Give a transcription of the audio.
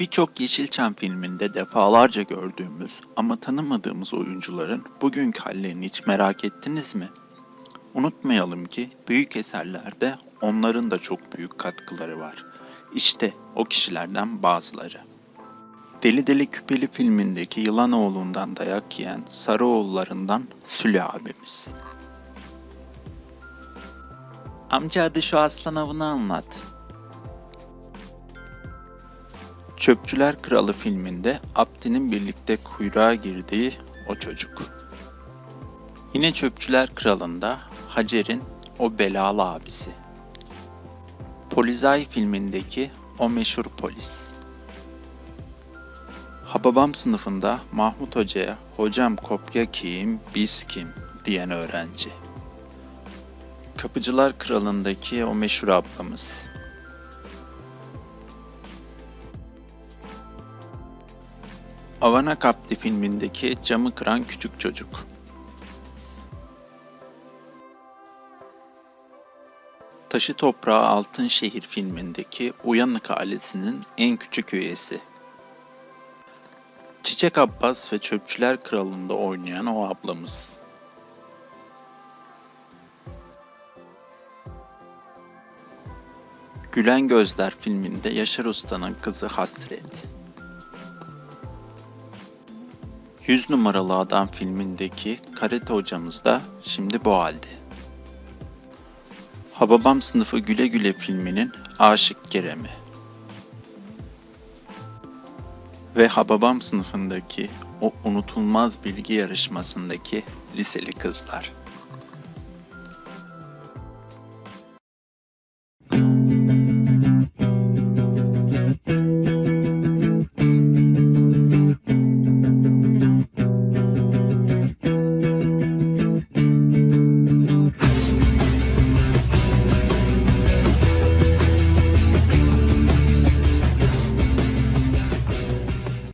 Birçok Yeşilçam filminde defalarca gördüğümüz ama tanımadığımız oyuncuların bugünkü hallerini hiç merak ettiniz mi? Unutmayalım ki büyük eserlerde onların da çok büyük katkıları var. İşte o kişilerden bazıları. Deli Deli Küpeli filmindeki Yılanoğlu'ndan dayak yiyen Sarıoğullarından Süle abimiz. Amca hadi şu aslan avını anlat. Çöpçüler Kralı filminde Abdi'nin birlikte kuyruğa girdiği o çocuk. Yine Çöpçüler Kralı'nda Hacer'in o belalı abisi. Polizai filmindeki o meşhur polis. Hababam sınıfında Mahmut Hoca'ya hocam kopya kim, biz kim diyen öğrenci. Kapıcılar Kralı'ndaki o meşhur ablamız. Avana Kapti filmindeki camı kıran küçük çocuk. Taşı Toprağı Altın Şehir filmindeki Uyanık ailesinin en küçük üyesi. Çiçek Abbas ve Çöpçüler Kralı'nda oynayan o ablamız. Gülen Gözler filminde Yaşar Usta'nın kızı Hasret. 100 numaralı adam filmindeki karate hocamız da şimdi bu halde. Hababam sınıfı Güle Güle filminin Aşık Kerem'i. Ve Hababam sınıfındaki o unutulmaz bilgi yarışmasındaki liseli kızlar.